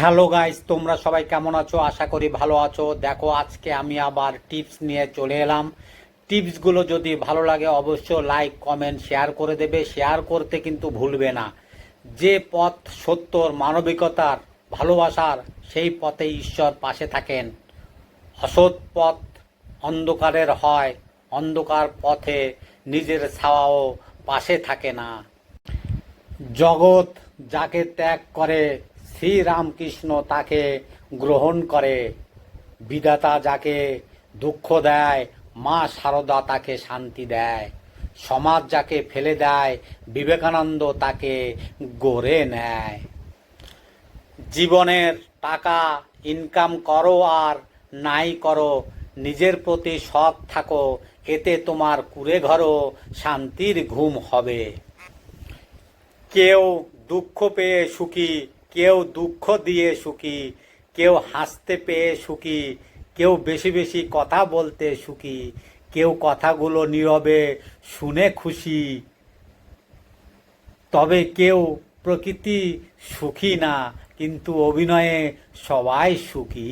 Hello guys, তোমরা সবাই কেমন আছো? আশা করি ভালো আছো। দেখো, আজকে আমি আবার টিপস নিয়ে চলে এলাম। টিপসগুলো যদি ভালো লাগে অবশ্য লাইক, কমেন্ট, শেয়ার করে দেবে। শেয়ার করতে কিন্তু ভুলবে না। যে পথ সত্যর, মানবিকতার, ভালোবাসার, সেই পথে ঈশ্বর পাশে থাকেন। অসৎ পথ অন্ধকারের হয়, অন্ধকার পথে নিজের ছাওয়াও পাশে থাকে না। জগৎ যাকে ত্যাগ করে শ্রীরামকৃষ্ণ তাকে গ্রহণ করে। বিধাতা যাকে দুঃখ দেয়, মা শারদা তাকে শান্তি দেয়। সমাজ যাকে ফেলে দেয়, বিবেকানন্দ তাকে গড়ে নেয়। জীবনের টাকা ইনকাম করো আর নাই করো, নিজের প্রতি সৎ থাকো, এতে তোমার কুড়ে ঘরও শান্তির ঘুম হবে। কেউ দুঃখ পেয়ে সুখী কেউ দুঃখ দিয়ে সুখী, কেউ হাসতে পেয়ে সুখী, কেউ বেশি বেশি কথা বলতে সুখী, কেউ কথাগুলো নীরবে শুনে খুশি। তবে কেউ প্রকৃতি সুখী না, কিন্তু অভিনয়ে সবাই সুখী।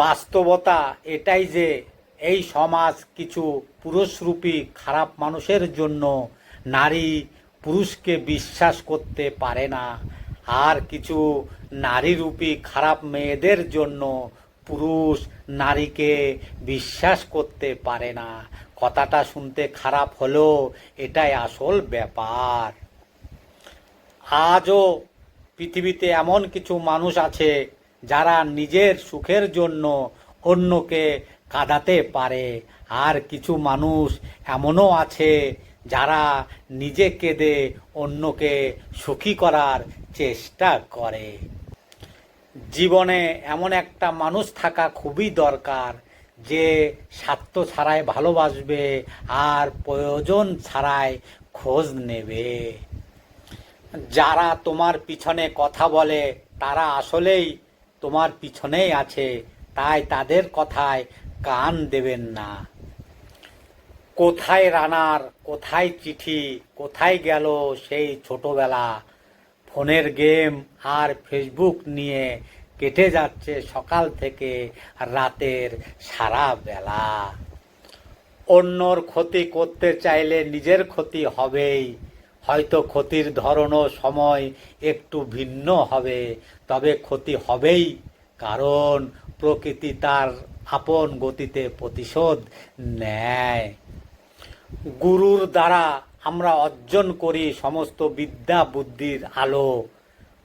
বাস্তবতা এটাই যে এই সমাজ কিছু পুরুষরূপী খারাপ মানুষের জন্য নারী পুরুষকে বিশ্বাস করতে পারে না। আর কিছু নারীরূপী খারাপ মেয়েদের জন্য পুরুষ নারীকে বিশ্বাস করতে পারে না। কথাটা শুনতে খারাপ হলেও এটাই আসল ব্যাপার। আজও পৃথিবীতে এমন কিছু মানুষ আছে যারা নিজের সুখের জন্য অন্যকে কাঁদাতে পারে। আর কিছু মানুষ এমনও আছে যারা নিজে কেঁদে অন্যকে সুখী করার চেষ্টা করে। জীবনে এমন একটা মানুষ থাকা খুবই দরকার যে স্বার্থ ছাড়াই ভালোবাসবে আর প্রয়োজন ছাড়াই খোঁজ নেবে। যারা তোমার পিছনে কথা বলে, তারা আসলেই তোমার পিছনেই আছে, তাই তাদের কথায় কান দেবেন না। কোথায় রানার, কোথায় চিঠি, কোথায় গেল সেই ছোটবেলা? ফোনের গেম আর ফেসবুক নিয়ে কেটে যাচ্ছে সকাল থেকে রাতের সারা বেলা। অন্যর ক্ষতি করতে চাইলে নিজের ক্ষতি হবেই। হয়তো ক্ষতির ধরনও সময় একটু ভিন্ন হবে, তবে ক্ষতি হবেই, কারণ প্রকৃতি তার আপন গতিতে প্রতিশোধ নেয়। গুরুর দ্বারা আমরা অর্জন করি সমস্ত বিদ্যা বুদ্ধির আলো।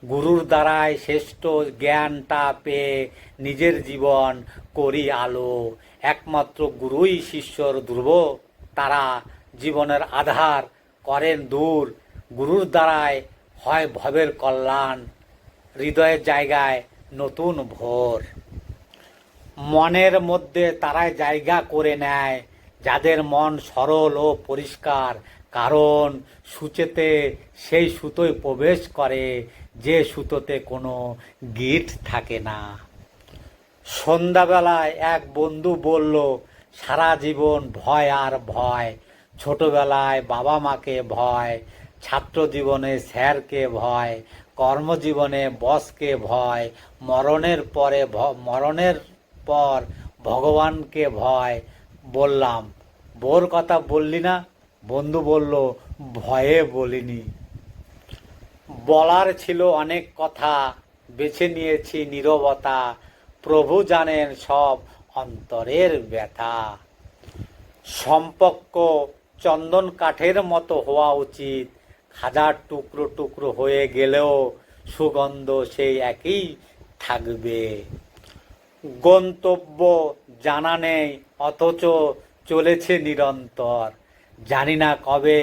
গুরুর দ্বারাই শ্রেষ্ঠ জ্ঞানটা পেয়ে নিজের জীবন করি আলো। একমাত্র গুরুই শিষ্যর ধ্রুব, তারা জীবনের আধার করেন দূর। গুরুর দ্বারাই হয় ভবের কল্যাণ, হৃদয়ের জায়গায় নতুন ভোর। মনের মধ্যে তারাই জায়গা করে নেয় যাদের মন সরল ও পরিষ্কার, কারণ সূচেতে সেই সুতোয় প্রবেশ করে, যে সুতোতে কোনো গিট থাকে না। সন্ধ্যাবেলায় এক বন্ধু বলল, সারা জীবন ভয় আর ভয়, ছোটবেলায় বাবা মাকে ভয়, ছাত্র জীবনে স্যারকে ভয়, কর্মজীবনে বসকে ভয়, মরণের পরে মরণের পর ভগবানকে ভয় বললাম, বোর কথা বললি না? বন্ধু বলল, ভয়ে বলিনি। বলার ছিল অনেক কথা, বেছে নিয়েছি নীরবতা, প্রভু জানেন সব অন্তরের ব্যথা। সম্পর্ক চন্দন কাঠের মতো হওয়া উচিত, হাজার টুকরো টুকরো হয়ে গেলেও সুগন্ধ সেই একই থাকবে। গন্তব্য জানা নেই, অথচ চলেছে নিরন্তর। জানি না কবে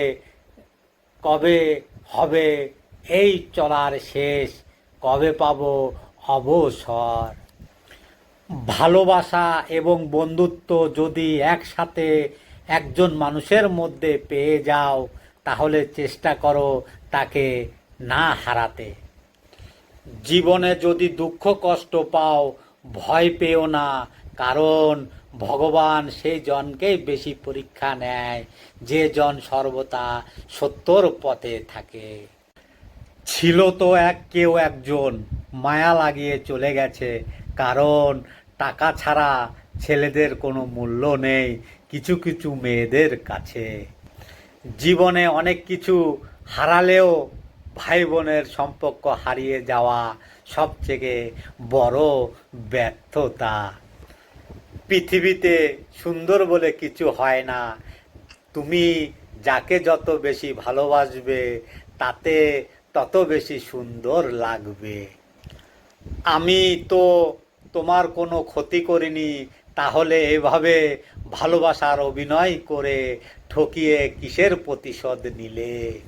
কবে হবে, এই চলার শেষ, কবে পাবো অবসর। ভালোবাসা এবং বন্ধুত্ব যদি একসাথে একজন মানুষের মধ্যে পেয়ে যাও, তাহলে চেষ্টা করো তাকে না হারাতে। জীবনে যদি দুঃখ কষ্ট পাও ভয় পেও না, কারণ ভগবান সেই জনকেই বেশি পরীক্ষা নেয়, যে জন সর্বদা সত্যর পথে থাকে। ছিল তো এক কেউ একজন, মায়া লাগিয়ে চলে গেছে, কারণ টাকা ছাড়া ছেলেদের কোনো মূল্য নেই, কিছু কিছু মেয়েদের কাছে। জীবনে অনেক কিছু হারালেও ভাই বোনের সম্পর্ক হারিয়ে যাওয়া সবথেকে বড় ব্যর্থতা। পৃথিবীতে সুন্দর বলে কিছু হয় না। তুমি যাকে যত বেশি ভালোবাসবে, তাতে তত বেশি সুন্দর লাগবে। আমি তো তোমার কোনো ক্ষতি করিনি, তাহলে এভাবে ভালোবাসার অভিনয় করে ঠকিয়ে কিসের প্রতিশোধ নিলে?